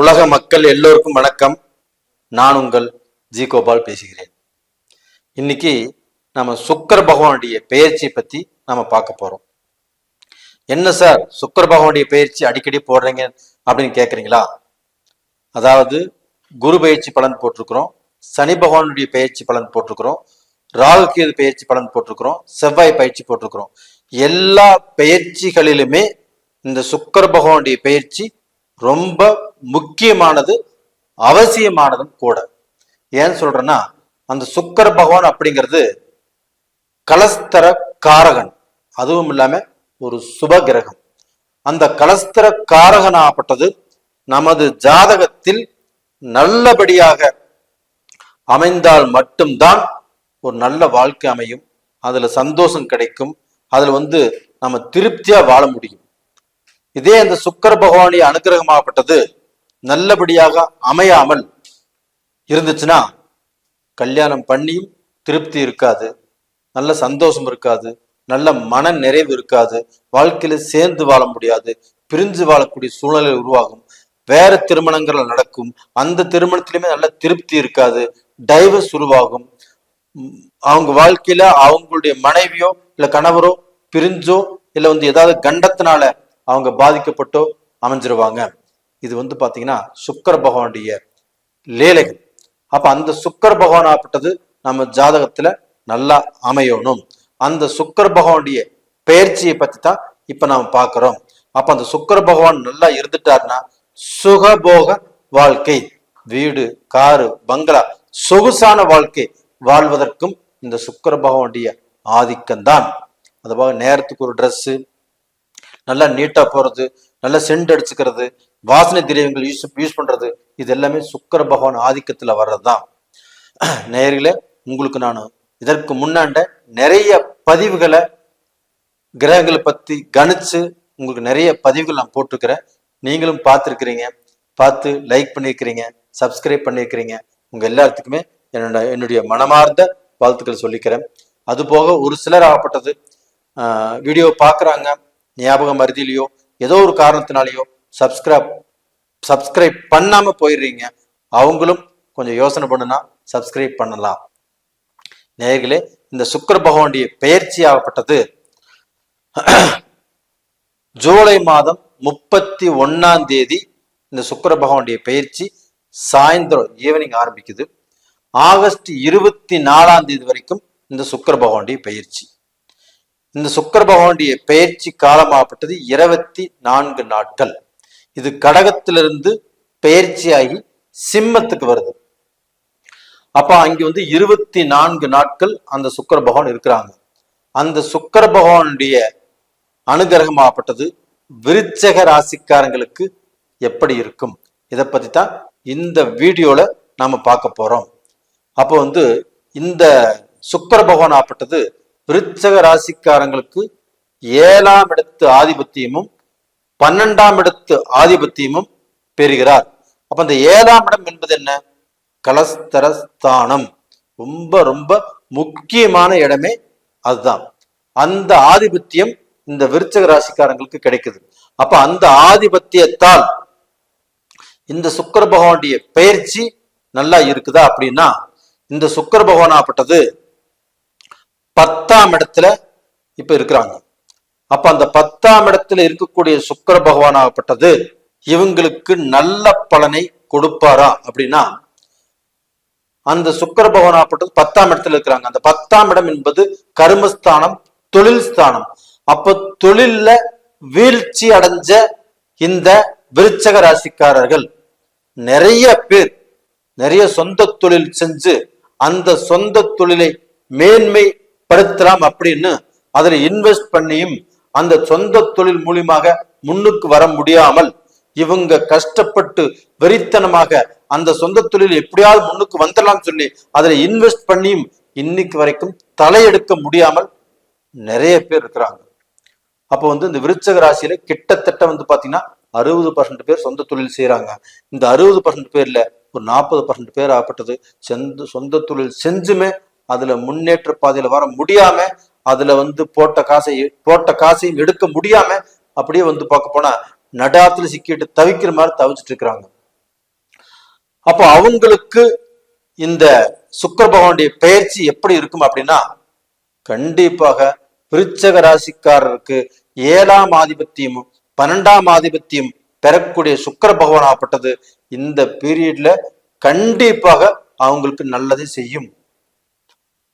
உலக மக்கள் எல்லோருக்கும் வணக்கம். நான் உங்கள் ஜி கோபால் பேசுகிறேன். இன்னைக்கு நம்ம சுக்கர பகவானுடைய பெயர்ச்சியை பத்தி நாம பார்க்க போறோம். என்ன சார் சுக்கர பகவானுடைய பயிற்சி அடிக்கடி போடுறீங்க அப்படின்னு கேட்குறீங்களா அதாவது குரு பயிற்சி பலன் போட்டிருக்கிறோம் சனி பகவானுடைய பயிற்சி பலன் போட்டிருக்கிறோம் ராகு கேது பயிற்சி பலன் போட்டிருக்கிறோம் செவ்வாய் பயிற்சி போட்டிருக்கிறோம். எல்லா பயிற்சிகளிலுமே இந்த சுக்கர பகவானுடைய பயிற்சி ரொம்ப முக்கியமானது அவசியமானதும் கூட. ஏன் சொல்றேன்னா அந்த சுக்கர பகவான் அப்படிங்கிறது கலஸ்தர காரகன் அதுவும் இல்லாம ஒரு சுப கிரகம். அந்த கலஸ்தர காரகனாகப்பட்டது நமது ஜாதகத்தில் நல்லபடியாக அமைந்தால் மட்டும்தான் ஒரு நல்ல வாழ்க்கை அமையும். அதுல சந்தோஷம் கிடைக்கும். அதுல வந்து நம்ம திருப்தியா வாழ முடியும். இதே அந்த சுக்கர பகவானுடைய அனுகிரகமாகப்பட்டது நல்லபடியாக அமையாமல் இருந்துச்சுன்னா கல்யாணம் பண்ணியும் திருப்தி இருக்காது நல்ல சந்தோஷம் இருக்காது நல்ல மன நிறைவு இருக்காது வாழ்க்கையில சேர்ந்து வாழ முடியாது பிரிஞ்சு வாழக்கூடிய சூழ்நிலை உருவாகும். வேற திருமணங்கள் நடக்கும் அந்த திருமணத்திலுமே நல்ல திருப்தி இருக்காது டைவர்ஸ் உருவாகும். உம் அவங்க வாழ்க்கையில அவங்களுடைய மனைவியோ இல்ல கணவரோ பிரிஞ்சோ இல்ல வந்து ஏதாவது கண்டத்தினால அவங்க பாதிக்கப்பட்டோ அமைஞ்சிருவாங்க. இது வந்து பாத்தீங்கன்னா சுக்கர பகவானுடைய லேலைகள். அப்ப அந்த சுக்கர பகவானாகப்பட்டது நம்ம ஜாதகத்துல நல்லா அமையணும். அந்த சுக்கர பகவானுடைய பயிற்சியை பற்றி தான் இப்ப நாம பார்க்குறோம் அப்ப அந்த சுக்கர பகவான் நல்லா இருந்துட்டாருன்னா சுகபோக வாழ்க்கை. வீடு காரு பங்களா சொகுசான வாழ்க்கை வாழ்வதற்கும் இந்த சுக்கர பகவானுடைய ஆதிக்கம்தான் அதுபோக நேரத்துக்கு ஒரு ட்ரெஸ்ஸு நல்லா நீட்டா போறது நல்லா சென்ட் அடிச்சுக்கிறது வாசனை திரவியங்கள் யூஸ் யூஸ் பண்றது இது எல்லாமே சுக்கர பகவான் ஆதிக்கத்துல வர்றதுதான். நேயர்களே உங்களுக்கு நான் இதற்கு முன்னாண்ட நிறைய பதிவுகளை கிரகங்களை பத்தி கணிச்சு உங்களுக்கு நிறைய பதிவுகள் நான் போட்டிருக்கிறேன். நீங்களும் பார்த்துருக்கிறீங்க. பார்த்து லைக் பண்ணியிருக்கிறீங்க சப்ஸ்கிரைப் பண்ணியிருக்கிறீங்க. உங்க எல்லாத்துக்குமே என்னோட என்னுடைய மனமார்ந்த வாழ்த்துக்கள் சொல்லிக்கிறேன். அது போக ஒரு சிலர் ஆகப்பட்டது. வீடியோ பார்க்குறாங்க. ஞாபகம் மருதியிலையோ ஏதோ ஒரு காரணத்தினாலேயோ சப்ஸ்கிரைப் சப்ஸ்கிரைப் பண்ணாமல் போயிடுறீங்க. அவங்களும் கொஞ்சம் யோசனை பண்ணுனா சப்ஸ்கிரைப் பண்ணலாம். நேர்களே இந்த சுக்கர பகவானுடைய பெயர்ச்சி ஆகப்பட்டது. ஜூலை மாதம் முப்பத்தி ஒன்னாம் தேதி இந்த சுக்கர பகவானுடைய பயிற்சி சாயந்தரம் ஈவினிங் ஆரம்பிக்குது. ஆகஸ்ட் இருபத்தி நாலாம் தேதி வரைக்கும் இந்த சுக்கர பகவானுடைய பயிற்சி. இந்த சுக்கர பகவானுடைய பயிற்சி காலமாகப்பட்டது இருபத்தி நான்கு நாட்கள். இது கடகத்திலிருந்து பெயர்ச்சியாகி சிம்மத்துக்கு வருது. அப்ப அங்க வந்து இருபத்தி நான்கு நாட்கள் அந்த சுக்கர பகவான் இருக்கிறாங்க. அந்த சுக்கர பகவானுடைய அனுகிரகமாகப்பட்டது விருச்சக ராசிக்காரங்களுக்கு எப்படி இருக்கும்? இதை பத்தி தான் இந்த வீடியோல நாம பார்க்க போறோம். அப்போ வந்து இந்த சுக்கர பகவான் ஆப்பட்டது விருச்சக ராசிக்காரங்களுக்கு ஏழாம் இடத்து ஆதிபத்தியமும் பன்னெண்டாம் இடத்து ஆதிபத்தியமும் பெறுகிறார். அப்ப அந்த ஏழாம் இடம் என்பது என்ன? கலஸ்தரஸ்தானம். ரொம்ப ரொம்ப முக்கியமான இடமே அதுதான். அந்த ஆதிபத்தியம் இந்த விருச்சக ராசிக்காரங்களுக்கு கிடைக்குது. அப்ப அந்த ஆதிபத்தியத்தால் இந்த சுக்கர பகவானுடைய பயிற்சி நல்லா இருக்குதா அப்படின்னா இந்த சுக்கர பகவானாப்பட்டது பத்தாம் இடத்துல இப்ப இருக்கிறாங்க. அப்ப அந்த பத்தாம் இடத்துல இருக்கக்கூடிய சுக்கர பகவான் ஆகப்பட்டது. இவங்களுக்கு நல்ல பலனை கொடுப்பாரா அப்படின்னா அந்த சுக்கர பகவான் ஆகப்பட்டது பத்தாம் இடத்துல இருக்கிறாங்க. அந்த பத்தாம் இடம் என்பது கருமஸ்தானம் தொழில் ஸ்தானம். அப்ப தொழில்ல வீழ்ச்சி அடைஞ்ச இந்த விருச்சக ராசிக்காரர்கள் நிறைய பேர் நிறைய சொந்த தொழில் செஞ்சு அந்த சொந்த தொழிலை மேன்மைப்படுத்தலாம் அப்படின்னு அதுல இன்வெஸ்ட் பண்ணியும் அந்த சொந்த தொழில் மூலியமாக முன்னுக்கு வர முடியாமல் இவங்க கஷ்டப்பட்டு வெறித்தனமாக அந்த சொந்த தொழில் எப்படியாவது முன்னுக்கு வந்துடலாம் சொல்லி அதுல இன்வெஸ்ட் பண்ணியும் இன்னைக்கு வரைக்கும் தலையெடுக்க முடியாமல் நிறைய பேர் இருக்கிறாங்க. அப்போ வந்து இந்த விருச்சக ராசியில கிட்டத்தட்ட வந்து பாத்தீங்கன்னா அறுபது பர்சன்ட் பேர் சொந்த தொழில் செய்யறாங்க இந்த அறுபது பர்சன்ட் பேர்ல ஒரு நாற்பது பர்சன்ட் பேர் ஆகப்பட்டது. செந்து சொந்த தொழில் செஞ்சுமே அதுல முன்னேற்ற பாதையில வர முடியாம அதுல வந்து போட்ட காசை போட்ட காசையும் எடுக்க முடியாம அப்படியே வந்து பார்க்க போனா நடாத்துல சிக்கிட்டு தவிக்கிற மாதிரி தவிச்சிட்டு இருக்கிறாங்க. அப்போ அவங்களுக்கு இந்த சுக்கர பகவானுடைய பயிற்சி எப்படி இருக்கும் அப்படின்னா கண்டிப்பாக விருச்சக ராசிக்காரருக்கு ஏழாம் ஆதிபத்தியமும் பன்னெண்டாம் ஆதிபத்தியம் பெறக்கூடிய சுக்கர பகவான் ஆகப்பட்டது. இந்த பீரியட்ல கண்டிப்பாக அவங்களுக்கு நல்லதை செய்யும்.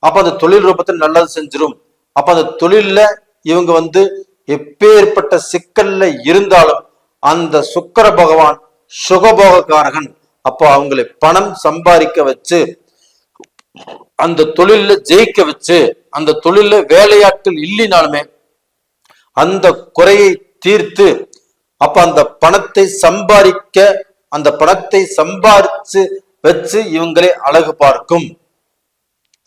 அப்ப அந்த தொழில் ரூபத்தில் நல்லது செஞ்சிரும். அப்ப அந்த தொழில்ல இவங்க வந்து எப்பேற்பட்ட சிக்கல்ல இருந்தாலும் அந்த சுக்கர பகவான் சுகபோகக்காரகன். அப்போ அவங்களை பணம் சம்பாதிக்க வச்சு அந்த தொழில்ல ஜெயிக்க வச்சு அந்த தொழில்ல வேலையாட்கள் இல்லைனாலுமே அந்த குறையை தீர்த்து அப்ப அந்த பணத்தை சம்பாதிக்க அந்த பணத்தை சம்பாரிச்சு வச்சு இவங்களை அழகு பார்க்கும்.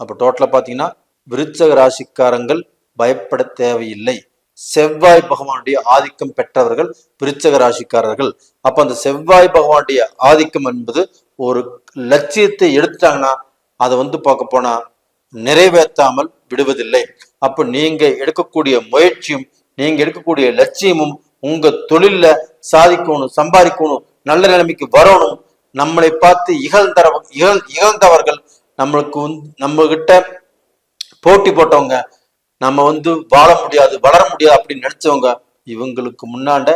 அப்ப டோட்டலா பாத்தீங்கன்னா விருச்சக ராசிக்காரங்கள் பயப்பட தேவையில்லை. செவ்வாய் பகவானுடைய ஆதிக்கம் பெற்றவர்கள் விருச்சக ராசிக்காரர்கள். அப்ப அந்த செவ்வாய் பகவானுடைய ஆதிக்கம் என்பது ஒரு லட்சியத்தை எடுத்துட்டாங்கன்னா அதை வந்து பார்க்க போனா நிறைவேற்றாமல் விடுவதில்லை. அப்ப நீங்க எடுக்கக்கூடிய முயற்சியும் நீங்க எடுக்கக்கூடிய லட்சியமும் உங்க தொழில்ல சாதிக்கணும் சம்பாதிக்கணும் நல்ல நிலைமைக்கு வரணும் நம்மளை பார்த்து இகழ்ந்தர இகழ் இகழ்ந்தவர்கள் நம்மளுக்கு வந்து நம்ம கிட்ட போட்டி போட்டவங்க நம்ம வந்து வாழ முடியாது வளர முடியாது அப்படின்னு நினைச்சவங்க இவங்களுக்கு முன்னாண்ட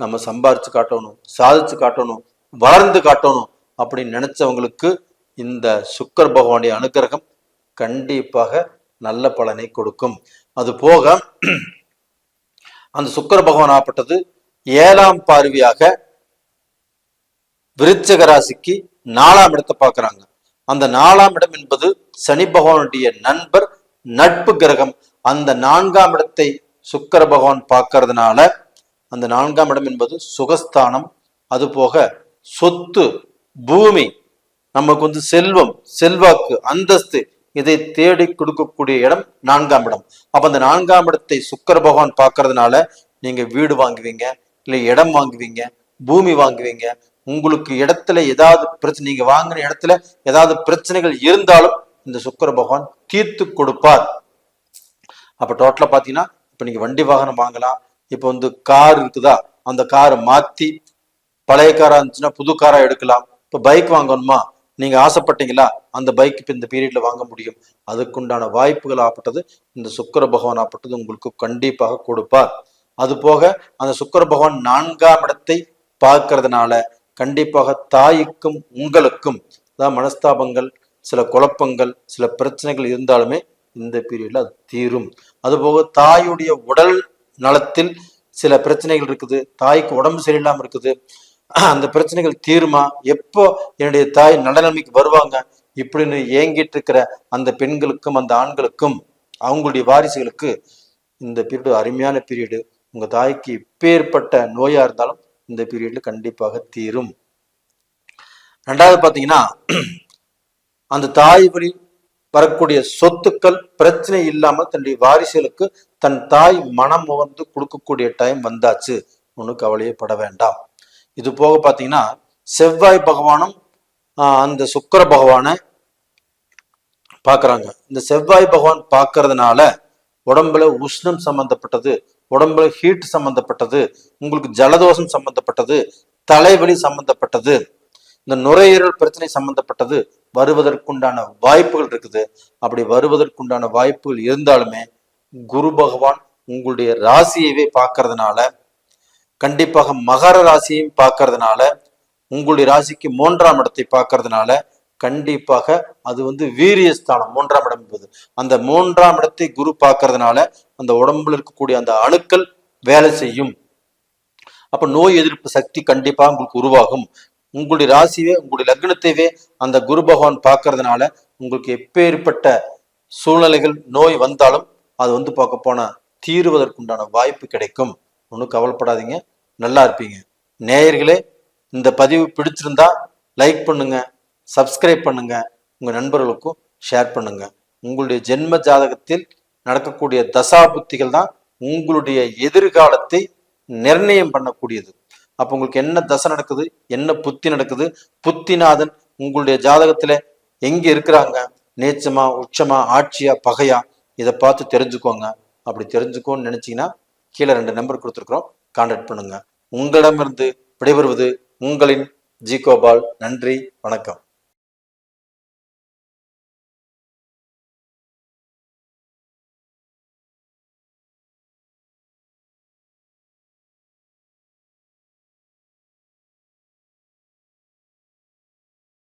நம்ம சம்பாரிச்சு காட்டணும் சாதிச்சு காட்டணும் வளர்ந்து காட்டணும் அப்படின்னு நினைச்சவங்களுக்கு இந்த சுக்கர் பகவானுடைய அனுகிரகம் கண்டிப்பாக நல்ல பலனை கொடுக்கும். அது போக அந்த சுக்கர பகவான் ஆப்பட்டது ஏழாம் பார்வையாக விருச்சக ராசிக்கு நாலாம் இடத்தை பார்க்குறாங்க. அந்த நாலாம் இடம் என்பது சனி பகவானுடைய நண்பர் நட்பு கிரகம். அந்த நான்காம் இடத்தை சுக்கர பகவான் பார்க்கறதுனால அந்த நான்காம் இடம் என்பது சுகஸ்தானம். அது போக சொத்து பூமி நமக்கு வந்து செல்வம் செல்வாக்கு அந்தஸ்து இதை தேடி கொடுக்கக்கூடிய இடம் நான்காம் இடம். அப்ப அந்த நான்காம் இடத்தை சுக்கர பகவான் பார்க்கறதுனால நீங்க வீடு வாங்குவீங்க இல்லை இடம் வாங்குவீங்க பூமி வாங்குவீங்க உங்களுக்கு இடத்துல ஏதாவது பிரச்சனை நீங்க வாங்கின இடத்துல ஏதாவது பிரச்சனைகள் இருந்தாலும் இந்த சுக்கர பகவான் தீர்த்து கொடுப்பார். அப்ப டோட்டலா பாத்தீங்கன்னா இப்ப நீங்க வண்டி வாகனம் வாங்கலாம். இப்ப வந்து கார் இருக்குதா? அந்த காரை மாத்தி பழைய காரா இருந்துச்சுன்னா புது காரா எடுக்கலாம். இப்ப பைக் வாங்கணுமா? நீங்க ஆசைப்பட்டீங்களா? அந்த பைக் இப்ப இந்த பீரியட்ல வாங்க முடியும். அதுக்குண்டான வாய்ப்புகள் ஆப்பட்டது இந்த சுக்கர பகவான் ஆப்பட்டது உங்களுக்கு கண்டிப்பாக கொடுப்பார். அது போக அந்த சுக்கர பகவான் நான்காம் இடத்தை பார்க்கறதுனால கண்டிப்பாக தாய்க்கும் உங்களுக்கும் அதாவது மனஸ்தாபங்கள் சில குழப்பங்கள் சில பிரச்சனைகள் இருந்தாலுமே இந்த பீரியட்ல அது தீரும். அதுபோக தாயுடைய உடல் நலத்தில் சில பிரச்சனைகள் இருக்குது. தாய்க்கு உடம்பு சரியில்லாமல் இருக்குது. அந்த பிரச்சனைகள் தீருமா? எப்போ என்னுடைய தாய் நடநிலைமைக்கு வருவாங்க? இப்படின்னு ஏங்கிட்டு இருக்கிற அந்த பெண்களுக்கும் அந்த ஆண்களுக்கும் அவங்களுடைய வாரிசுகளுக்கு இந்த பீரியடு அருமையான பீரியடு உங்க தாய்க்கு இப்பேற்பட்ட நோயா இருந்தாலும் இந்த பீரியட்ல கண்டிப்பாக தீரும். ரெண்டாவது பாத்தீங்கன்னா அந்த தாய் வழி வரக்கூடிய சொத்துக்கள் பிரச்சனை இல்லாமல் தன்னுடைய வாரிசுகளுக்கு தன் தாய் மனம் வந்து கொடுக்கக்கூடிய டைம் வந்தாச்சு. ஒன்றும் கவலையே பட வேண்டாம். இது போக பார்த்தீங்கன்னா செவ்வாய் பகவானும் அந்த சுக்கர பகவானை பார்க்குறாங்க இந்த செவ்வாய் பகவான் பார்க்கறதுனால உடம்புல உஷ்ணம் சம்பந்தப்பட்டது உடம்புல ஹீட் சம்பந்தப்பட்டது உங்களுக்கு ஜலதோஷம் சம்பந்தப்பட்டது தலைவலி சம்பந்தப்பட்டது. இந்த நுரையீரல் பிரச்சனை சம்பந்தப்பட்டது வருவதற்குண்டான வாய்ப்புகள் இருக்குது. அப்படி வருவதற்குண்டான வாய்ப்புகள் இருந்தாலுமே குரு பகவான் உங்களுடைய ராசியவே பார்க்கறதுனால கண்டிப்பாக மகர ராசியையும் பார்க்கறதுனால உங்களுடைய ராசிக்கு மூன்றாம் இடத்தை பார்க்கறதுனால கண்டிப்பாக அது வந்து வீரியஸ்தானம் மூன்றாம் இடம் என்பது. அந்த மூன்றாம் இடத்தை குரு பார்க்கறதுனால அந்த உடம்புல இருக்கக்கூடிய அந்த அணுக்கள் வேலை செய்யும். அப்ப நோய் எதிர்ப்பு சக்தி கண்டிப்பா உங்களுக்கு உருவாகும். உங்களுடைய ராசிவே உங்களுடைய லக்னத்தைவே அந்த குரு பகவான் பார்க்கறதுனால உங்களுக்கு எப்பேற்பட்ட சூழ்நிலைகள் நோய் வந்தாலும் அது வந்து பார்க்க போனா தீருவதற்குண்டான வாய்ப்பு கிடைக்கும். ஒன்றும் கவலைப்படாதீங்க. நல்லா இருப்பீங்க. நேயர்களே இந்த பதிவு பிடிச்சிருந்தா லைக் பண்ணுங்க சப்ஸ்கிரைப் பண்ணுங்க உங்க நண்பர்களுக்கும் ஷேர் பண்ணுங்க. உங்களுடைய ஜென்ம ஜாதகத்தில் நடக்கக்கூடிய தசா புத்திகள் தான் உங்களுடைய எதிர்காலத்தை நிர்ணயம் பண்ணக்கூடியது. அப்போ உங்களுக்கு என்ன தசை நடக்குது? என்ன புத்தி நடக்குது? புத்திநாதன் உங்களுடைய ஜாதகத்துல எங்க இருக்கிறாங்க? நேச்சமா உச்சமா ஆட்சியா பகையா? இதை பார்த்து தெரிஞ்சுக்கோங்க. அப்படி தெரிஞ்சுக்கோன்னு நினைச்சீங்கன்னா கீழே ரெண்டு நம்பர் கொடுத்துருக்குறோம். கான்டாக்ட் பண்ணுங்க. உங்களிடமிருந்து விடைபெறுவது உங்களின் ஜி கோபால். நன்றி வணக்கம்.